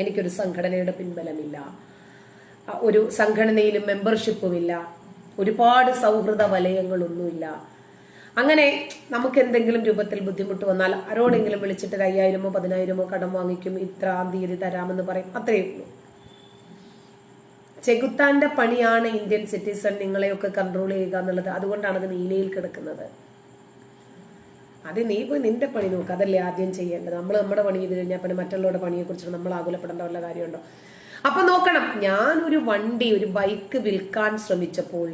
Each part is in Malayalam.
എനിക്കൊരു സംഘടനയുടെ പിൻബലമില്ല. ഒരു സംഘടനയിലും മെമ്പർഷിപ്പുമില്ല. ഒരുപാട് സൗഹൃദ വലയങ്ങളൊന്നുമില്ല. അങ്ങനെ നമുക്ക് എന്തെങ്കിലും രൂപത്തിൽ ബുദ്ധിമുട്ട് വന്നാൽ ആരോടെങ്കിലും വിളിച്ചിട്ട് ഒരു അയ്യായിരമോ പതിനായിരമോ കടം വാങ്ങിക്കും ഇത്ര തീയതി തരാമെന്ന് പറയും. അത്രയേ ഉള്ളൂ. ചെകുത്താന്റെ പണിയാണ് ഇന്ത്യൻ സിറ്റിസൺ നിങ്ങളെയൊക്കെ കൺട്രോൾ ചെയ്യുക എന്നുള്ളത്. അതുകൊണ്ടാണ് അത് നീലയിൽ കിടക്കുന്നത്. അത് നീ പോയി നിന്റെ പണി നോക്ക്. അതല്ലേ ആദ്യം ചെയ്യേണ്ടത്. നമ്മൾ നമ്മുടെ പണി ചെയ്ത് കഴിഞ്ഞാൽ പിന്നെ മറ്റുള്ളവരുടെ പണിയെ കുറിച്ച് നമ്മൾ ആകുലപ്പെടേണ്ട വല്ല കാര്യമുണ്ടോ? അപ്പൊ നോക്കണം. ഞാനൊരു വണ്ടി ഒരു ബൈക്ക് വിൽക്കാൻ ശ്രമിച്ചപ്പോൾ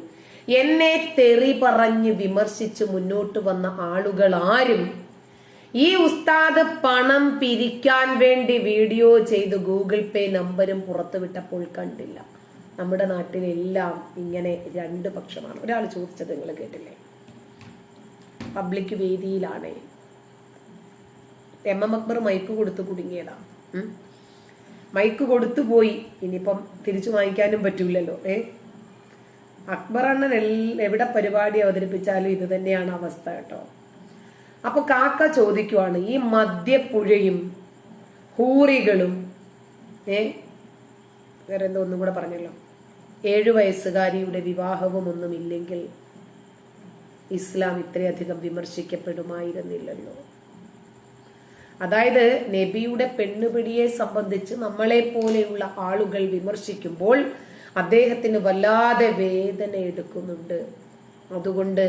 എന്നെ തെറി പറഞ്ഞ് വിമർശിച്ച് മുന്നോട്ട് വന്ന ആളുകൾ ആരും ഈ ഉസ്താദ് പണം പിരിക്കാൻ വേണ്ടി വീഡിയോ ചെയ്ത് ഗൂഗിൾ പേ നമ്പരും പുറത്തുവിട്ടപ്പോൾ കണ്ടില്ല. നമ്മുടെ നാട്ടിലെല്ലാം ഇങ്ങനെ രണ്ട് പക്ഷമാണ്. ഒരാൾ ചോദിച്ചത് നിങ്ങൾ കേട്ടില്ലേ? പബ്ലിക് വേദിയിലാണ്. എം എം അക്ബർ മൈക്ക് കൊടുത്ത് കുടുങ്ങിയതാ. മൈക്ക് കൊടുത്തു പോയി. ഇനിയിപ്പം തിരിച്ചു വാങ്ങിക്കാനും പറ്റൂലല്ലോ. ഏ? അക്ബർ അണ്ണൻ എവിടെ പരിപാടി അവതരിപ്പിച്ചാലും ഇത് തന്നെയാണ് അവസ്ഥ കേട്ടോ. അപ്പൊ കാക്ക ചോദിക്കുവാണ് ഈ മദ്യപ്പുഴയും ഹൂറികളും ഏ? വേറെ എന്തോ ഒന്നും കൂടെ പറഞ്ഞല്ലോ. ഏഴു വയസ്സുകാരിയുടെ വിവാഹവും ഒന്നുമില്ലെങ്കിൽ ഇസ്ലാം ഇത്രയധികം വിമർശിക്കപ്പെടുമായിരുന്നില്ലല്ലോ. അതായത് നബിയുടെ പെണ്ണുപിടിയെ സംബന്ധിച്ച് നമ്മളെ പോലെയുള്ള ആളുകൾ വിമർശിക്കുമ്പോൾ അദ്ദേഹത്തിന് വല്ലാതെ വേദന എടുക്കുന്നുണ്ട്. അതുകൊണ്ട്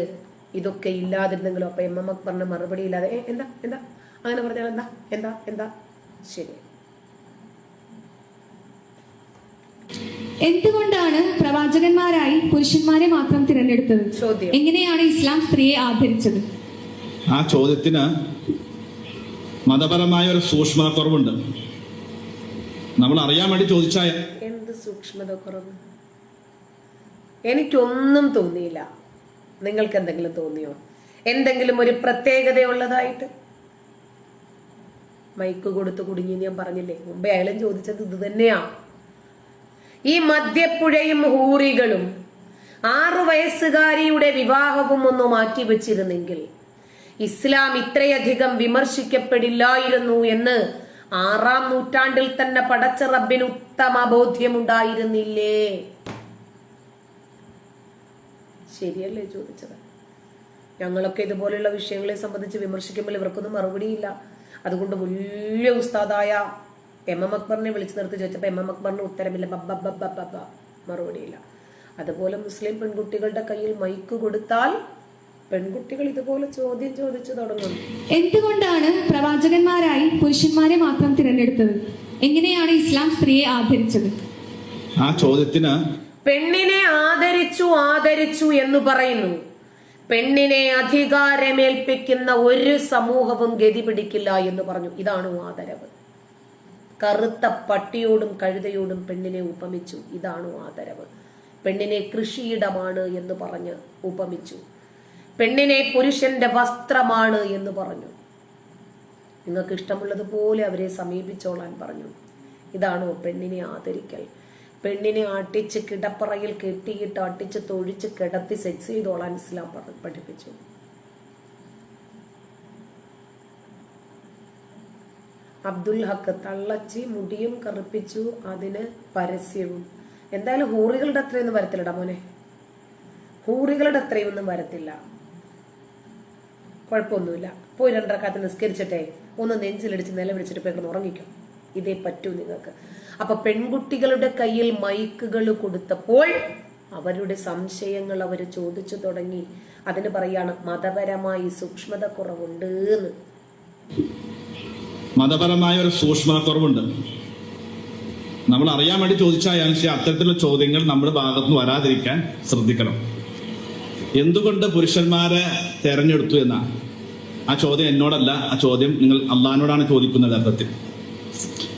ഇതൊക്കെ ഇല്ലാതിരുന്നെങ്കിലും? അപ്പൊ എം എം പറഞ്ഞ മറുപടി ഇല്ലാതെ എന്താ എന്താ? അങ്ങനെ പറഞ്ഞാൽ എന്താ എന്താ എന്താ? ശരി. എന്തുകൊണ്ടാണ് പ്രവാചകന്മാരായി പുരുഷന്മാരെ മാത്രം തിരഞ്ഞെടുത്തത്? എങ്ങനെയാണ് ഇസ്ലാം സ്ത്രീയെ ആദരിച്ചത്? ആ ചോദ്യത്തിന് മതപരമായ ഒരു സൂക്ഷ്മത കുറവുണ്ട് നമ്മൾ അറിയാൻ വേണ്ടി ചോദിച്ചാൽ എന്ത് സൂക്ഷ്മത കുറവ് എനിക്കൊന്നും തോന്നിയില്ല. നിങ്ങൾക്ക് എന്തെങ്കിലും തോന്നിയോ? എന്തെങ്കിലും ഒരു പ്രത്യേകതയുള്ളതായിട്ട്? മൈക്ക് കൊടുത്ത് കുടുങ്ങി ഞാൻ പറഞ്ഞില്ലേ? മുമ്പേ അയാളും ചോദിച്ചത് ഇത് തന്നെയാ. ഈ മദ്യപ്പുഴയും ഹൂറികളും ആറു വയസ്സുകാരിയുടെ വിവാഹവും ഒന്ന് മാറ്റിവെച്ചിരുന്നെങ്കിൽ ഇസ്ലാം ഇത്രയധികം വിമർശിക്കപ്പെടില്ലായിരുന്നു എന്ന് ആറാം നൂറ്റാണ്ടിൽ തന്നെ പടച്ച റബ്ബിന് ഉത്തമ ബോധ്യമുണ്ടായിരുന്നില്ലേ? ശരിയല്ലേ ചോദിച്ചത്? ഞങ്ങളൊക്കെ ഇതുപോലെയുള്ള വിഷയങ്ങളെ സംബന്ധിച്ച് വിമർശിക്കുമ്പോൾ ഇവർക്കൊന്നും മറുപടിയില്ല. അതുകൊണ്ട് വലിയ ഉസ്താദായ എം എം അക്ബറിനെ വിളിച്ചു നിർത്തി ചോദിച്ചപ്പോൾ എം എം അക്ബറിന് ഉത്തരമില്ല. മറുപടിയില്ല. അതുപോലെ മുസ്ലിം പെൺകുട്ടികളുടെ കയ്യിൽ മൈക്ക് കൊടുത്താൽ പെൺകുട്ടികൾ ഇതുപോലെ ചോദ്യം ചോദിച്ചു തുടങ്ങും. എന്തുകൊണ്ടാണ് പ്രവാചകന്മാരായി പുരുഷന്മാരെ മാത്രം തിരഞ്ഞെടുത്തത്? എങ്ങനെയാണ് ഇസ്ലാം സ്ത്രീയെ ആദരിച്ചത്? ആ ചോദ്യത്തിന് പെണ്ണിനെ ആദരിച്ചു ആദരിച്ചു എന്ന് പറയുന്നു. പെണ്ണിനെ അധികാരമേൽപ്പിക്കുന്ന ഒരു സമൂഹവും ഗതി പിടിക്കില്ല എന്ന് പറഞ്ഞു. ഇതാണ് ആദരവ്. കറുത്ത പട്ടിയോടും കഴുതയോടും പെണ്ണിനെ ഉപമിച്ചു. ഇതാണോ ആദരവ്. പെണ്ണിനെ കൃഷിയിടമാണ് എന്ന് പറഞ്ഞ് ഉപമിച്ചു. പെണ്ണിനെ പുരുഷന്റെ വസ്ത്രമാണ് എന്ന് പറഞ്ഞു. നിങ്ങൾക്ക് ഇഷ്ടമുള്ളതുപോലെ അവരെ സമീപിച്ചോളാൻ പറഞ്ഞു. ഇതാണോ പെണ്ണിനെ ആദരിക്കൽ. പെണ്ണിനെ ആട്ടിച്ച് കിടപ്പറയിൽ കെട്ടിയിട്ട് അട്ടിച്ച് തൊഴിച്ച് കിടത്തി സെക്സ് ചെയ്തോളാൻ ഇസ്ലാം പഠിപ്പിച്ചു. അബ്ദുൽ ഹക്ക് തള്ളച്ചി മുടിയും കറുപ്പിച്ചു അതിന് പരസ്യവും. എന്തായാലും ഹൂറികളുടെ അത്രയൊന്നും വരത്തില്ലടാ മോനെ. ഹൂറികളുടെ അത്രയൊന്നും വരത്തില്ല. കുഴപ്പമൊന്നുമില്ല. പോയി രണ്ടരക്കാലത്ത് നിസ്കരിച്ചിട്ടെ ഒന്ന് നെഞ്ചിലടിച്ച് നിലവിളിച്ചിട്ട് പോയി കിടന്ന് ഉറങ്ങിക്കും. ഇതേ പറ്റൂ നിങ്ങൾക്ക്. അപ്പൊ പെൺകുട്ടികളുടെ കയ്യിൽ മൈക്കുകൾ കൊടുത്തപ്പോൾ അവരുടെ സംശയങ്ങൾ അവർ ചോദിച്ചു തുടങ്ങി. അതിന് പറയാണ് മതപരമായി സൂക്ഷ്മത കുറവുണ്ട് എന്ന്. മതപരമായ ഒരു സൂക്ഷ്മത കുറവുണ്ട് നമ്മൾ അറിയാൻ വേണ്ടി ചോദിച്ചാൽ അത്തരത്തിലുള്ള ചോദ്യങ്ങൾ നമ്മുടെ ഭാഗത്തുനിന്ന് വരാതിരിക്കാൻ ശ്രദ്ധിക്കണം. എന്തുകൊണ്ട് പുരുഷന്മാരെ തെരഞ്ഞെടുത്തു എന്ന? ആ ചോദ്യം എന്നോടല്ല ആ ചോദ്യം നിങ്ങൾ അള്ളഹാനോടാണ് ചോദിക്കുന്നത് അർത്ഥത്തിൽ.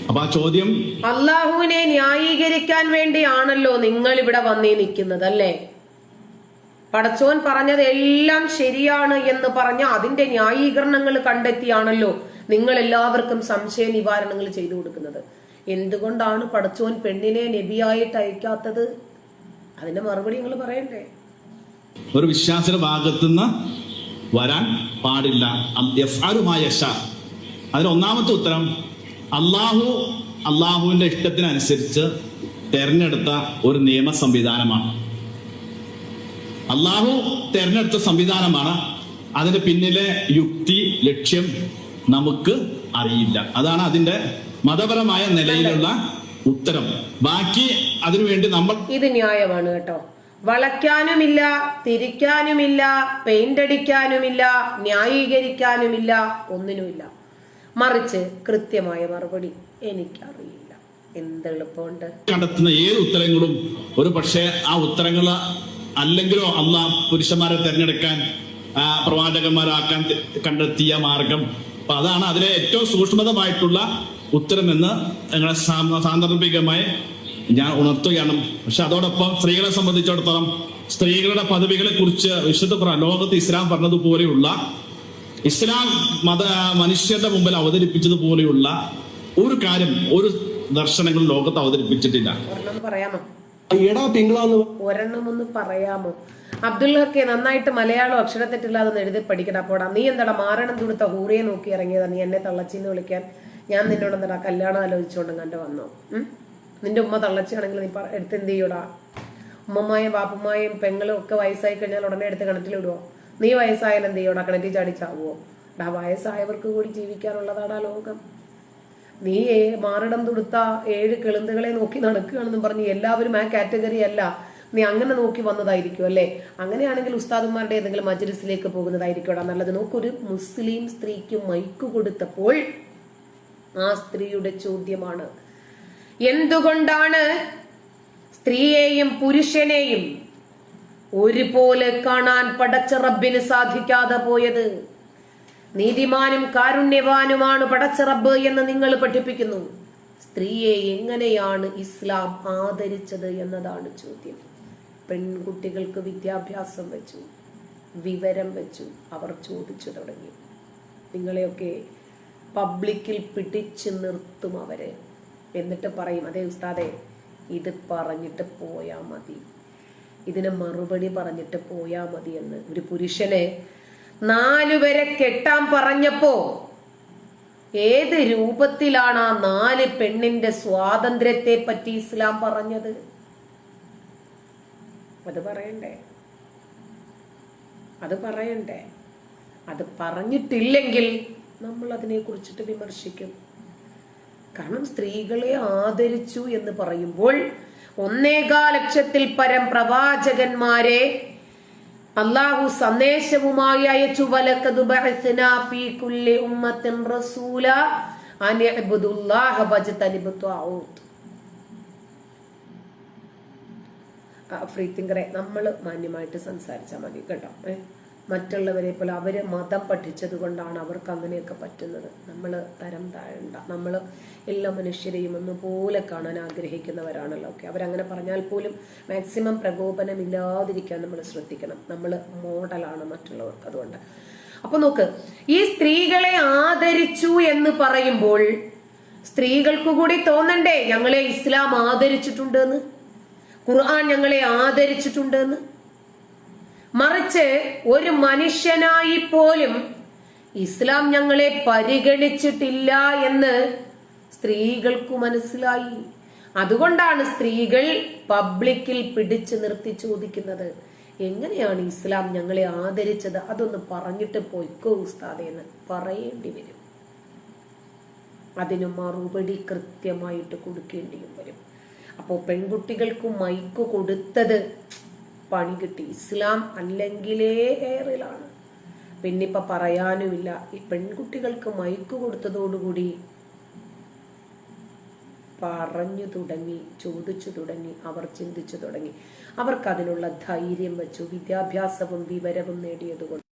അപ്പൊ ആ ചോദ്യം അള്ളാഹുവിനെ ന്യായീകരിക്കാൻ വേണ്ടിയാണല്ലോ നിങ്ങൾ ഇവിടെ വന്നേ നിൽക്കുന്നത് അല്ലേ? പടച്ചോൻ പറഞ്ഞത് എല്ലാം ശരിയാണ് എന്ന് പറഞ്ഞ അതിന്റെ ന്യായീകരണങ്ങൾ കണ്ടെത്തിയാണല്ലോ നിങ്ങൾ എല്ലാവർക്കും സംശയ നിവാരണങ്ങൾ ചെയ്തു കൊടുക്കുന്നത്. എന്തുകൊണ്ടാണ് പടച്ചോൻ പെണ്ണിനെ നബിയായിട്ട് അയക്കാത്തത്? അതിന്റെ മറുപടി നിങ്ങൾ പറയണ്ടേ? ഒരു വിശ്വാസിയുടെ ഭാഗത്തുനിന്ന് വരാൻ പാടില്ല. അതിന് ഒന്നാമത്തെ ഉത്തരം അള്ളാഹു അള്ളാഹുവിന്റെ ഇഷ്ടത്തിനനുസരിച്ച് തെരഞ്ഞെടുത്ത ഒരു നിയമ സംവിധാനമാണ് അള്ളാഹു തെരഞ്ഞെടുത്ത സംവിധാനമാണ്. അതിന് പിന്നിലെ യുക്തി ലക്ഷ്യം നമുക്ക് അറിയില്ല. അതാണ് അതിന്റെ മതപരമായ നിലയിലുള്ള ഉത്തരം. ബാക്കി അതിനുവേണ്ടി നമ്മൾ ഇത് ന്യായമാണ് കേട്ടോ. വളയ്ക്കാനുമില്ല തിരിക്കാനുമില്ല പെയിന്റ് അടിക്കാനുമില്ല ന്യായീകരിക്കാനുമില്ല ഒന്നിനുമില്ല. മറിച്ച് കൃത്യമായ മറുപടി എനിക്കറിയില്ല. എന്തെളുപ്പമുണ്ട്. കണ്ടെത്തുന്ന ഏത് ഉത്തരങ്ങളും ഒരു പക്ഷേ ആ ഉത്തരങ്ങൾ അല്ലെങ്കിലോ അല്ല പുരുഷന്മാരെ തിരഞ്ഞെടുക്കാൻ പ്രവാചകന്മാരാക്കാൻ കണ്ടെത്തിയ മാർഗം. അപ്പൊ അതാണ് അതിലെ ഏറ്റവും സൂക്ഷ്മതമായിട്ടുള്ള ഉത്തരം എന്ന് ഞങ്ങളെ സാന്ദർഭികമായി ഞാൻ ഉണർത്തുകയാണ്. പക്ഷെ അതോടൊപ്പം സ്ത്രീകളെ സംബന്ധിച്ചിടത്തോളം സ്ത്രീകളുടെ പദവികളെ കുറിച്ച് വിശുദ്ധ ലോകത്ത് ഇസ്ലാം പറഞ്ഞതുപോലെയുള്ള ഇസ്ലാം മത മനുഷ്യരുടെ മുമ്പിൽ അവതരിപ്പിച്ചതുപോലെയുള്ള ഒരു കാര്യം ഒരു ദർശനങ്ങൾ ലോകത്ത് അവതരിപ്പിച്ചിട്ടില്ല. പറയാമോ? എടാ ഒരെണ്ണം ഒന്ന് പറയാമോ? അബ്ദുള്ളക്കെ നന്നായിട്ട് മലയാളം അക്ഷരത്തെറ്റില്ലാതെ തെറ്റില്ലാതെ എഴുതി പഠിക്കണം. പോടാ നീ എന്താടാ മാരണം തുടുത്ത ഹൂറിയെ നോക്കി ഇറങ്ങിയതാ? നീ എന്നെ തള്ളച്ചിന്ന് വിളിക്കാൻ ഞാൻ നിന്നോട് എന്താടാ കല്യാണം ആലോചിച്ചോണ്ട് കണ്ട് വന്നോ? നിന്റെ ഉമ്മ തള്ളച്ചിയാണെങ്കിൽ നീ എടുത്ത് എന്ത് ചെയ്യൂടാ? ഉമ്മമായും ബാപ്പുമായും പെങ്ങളും ഒക്കെ വയസ്സായി കഴിഞ്ഞാൽ ഉടനെ എടുത്ത് കിണറ്റിലിടുവോ നീ വയസ്സായാലും എന്ത് ചെയ്യൂടാ? കിണറ്റിൽ ചാടി ചാവുവോ? ഡാ വയസ്സായവർക്ക് കൂടി ജീവിക്കാനുള്ളതാടാ ലോകം. നീ മാറിടം തുടുത്ത ഏഴ് കിളുന്തുകളെ നോക്കി നടക്കുകയാണെന്നും പറഞ്ഞ് എല്ലാവരും ആ കാറ്റഗറി അല്ല നീ അങ്ങനെ നോക്കി വന്നതായിരിക്കും അല്ലേ? അങ്ങനെയാണെങ്കിൽ ഉസ്താദുമാരുടെ ഏതെങ്കിലും മജ്ലിസിലേക്ക് പോകുന്നതായിരിക്കും നല്ലത്. നോക്കൊരു മുസ്ലിം സ്ത്രീക്ക് മൈക്ക് കൊടുത്തപ്പോൾ ആ സ്ത്രീയുടെ ചോദ്യമാണ് എന്തുകൊണ്ടാണ് സ്ത്രീയെയും പുരുഷനെയും ഒരുപോലെ കാണാൻ പടച്ച റബ്ബിന് സാധിക്കാതെ പോയത്? നീതിമാനും കാരുണ്യവാനുമാണ് പടച്ചറബ് എന്ന് നിങ്ങൾ പഠിപ്പിക്കുന്നു. സ്ത്രീയെ എങ്ങനെയാണ് ഇസ്ലാം ആദരിച്ചത് എന്നതാണ് ചോദ്യം. പെൺകുട്ടികൾക്ക് വിദ്യാഭ്യാസം വെച്ചു വിവരം വെച്ചു അവർ ചോദിച്ചു തുടങ്ങി. നിങ്ങളെയൊക്കെ പബ്ലിക്കിൽ പിടിച്ചു നിർത്തും അവരെ. എന്നിട്ട് പറയും അതേ ഉസ്താദെ ഇത് പറഞ്ഞിട്ട് പോയാ മതി. ഇതിന് മറുപടി പറഞ്ഞിട്ട് പോയാ മതി എന്ന്. ഒരു പുരുഷനെ നാലുവരെ കെട്ടാൻ പറഞ്ഞപ്പോ ഏത് രൂപത്തിലാണ് ആ നാല് പെണ്ണിന്റെ സ്വാതന്ത്ര്യത്തെ പറ്റി ഇസ്ലാം പറഞ്ഞത്? അത് പറയണ്ടേ? അത് പറയണ്ടേ? അത് പറഞ്ഞിട്ടില്ലെങ്കിൽ നമ്മൾ അതിനെ കുറിച്ചിട്ട് വിമർശിക്കും. കാരണം സ്ത്രീകളെ ആദരിച്ചു എന്ന് പറയുമ്പോൾ ഒന്നേകാ ലക്ഷത്തിൽ പരം പ്രവാചകന്മാരെ അള്ളാഹു സന്ദേശവുമായി അയച്ചു ഫ്രീ തിങ്കറെ നമ്മൾ മാന്യമായിട്ട് സംസാരിച്ചാൽ മതി കേട്ടോ ഏ? മറ്റുള്ളവരെ പോലെ അവർ മതം പഠിച്ചത് കൊണ്ടാണ് അവർക്ക് അങ്ങനെയൊക്കെ പറ്റുന്നത്. നമ്മൾ തരം താഴണ്ട. നമ്മൾ എല്ലാ മനുഷ്യരെയും ഒന്നുപോലെ കാണാൻ ആഗ്രഹിക്കുന്നവരാണല്ലോ. ഓക്കെ. അവരങ്ങനെ പറഞ്ഞാൽ പോലും മാക്സിമം പ്രകോപനം ഇല്ലാതിരിക്കാൻ നമ്മൾ ശ്രദ്ധിക്കണം. നമ്മൾ മോഡലാണ് മറ്റുള്ളവർക്ക് അതുകൊണ്ട്. അപ്പൊ നോക്ക് ഈ സ്ത്രീകളെ ആദരിച്ചു എന്ന് പറയുമ്പോൾ സ്ത്രീകൾക്ക് കൂടി തോന്നണ്ടേ ഞങ്ങളെ ഇസ്ലാം ആദരിച്ചിട്ടുണ്ട് എന്ന് ഖുർആൻ ഞങ്ങളെ ആദരിച്ചിട്ടുണ്ട് എന്ന് മറിച്ച് ഒരു മനുഷ്യനായി പോലും ഇസ്ലാം ഞങ്ങളെ പരിഗണിച്ചിട്ടില്ല എന്ന് സ്ത്രീകൾക്കു മനസ്സിലായി. അതുകൊണ്ടാണ് സ്ത്രീകൾ പബ്ലിക്കിൽ പിടിച്ചു നിർത്തി ചോദിക്കുന്നത് എങ്ങനെയാണ് ഇസ്ലാം ഞങ്ങളെ ആദരിച്ചത്? അതൊന്ന് പറഞ്ഞിട്ട് പോയിക്കോ ഉസ്താദേ എന്ന് പറയേണ്ടി വരും. അതിന് മറുപടി കൃത്യമായിട്ട് കൊടുക്കേണ്ടിയും വരും. അപ്പോൾ പെൺകുട്ടികൾക്ക് മൈക്ക് കൊടുത്തത് പണി കിട്ടി. ഇസ്ലാം അല്ലെങ്കിലേ ഏറിലാണ് പിന്നിപ്പ പറയാനുമില്ല. ഈ പെൺകുട്ടികൾക്ക് മയക്കു കൊടുത്തതോടുകൂടി പറഞ്ഞു തുടങ്ങി ചോദിച്ചു തുടങ്ങി അവർ ചിന്തിച്ചു തുടങ്ങി. അവർക്ക് അതിനുള്ള ധൈര്യം വെച്ചു വിദ്യാഭ്യാസവും വിവരവും നേടിയതുകൊണ്ട്.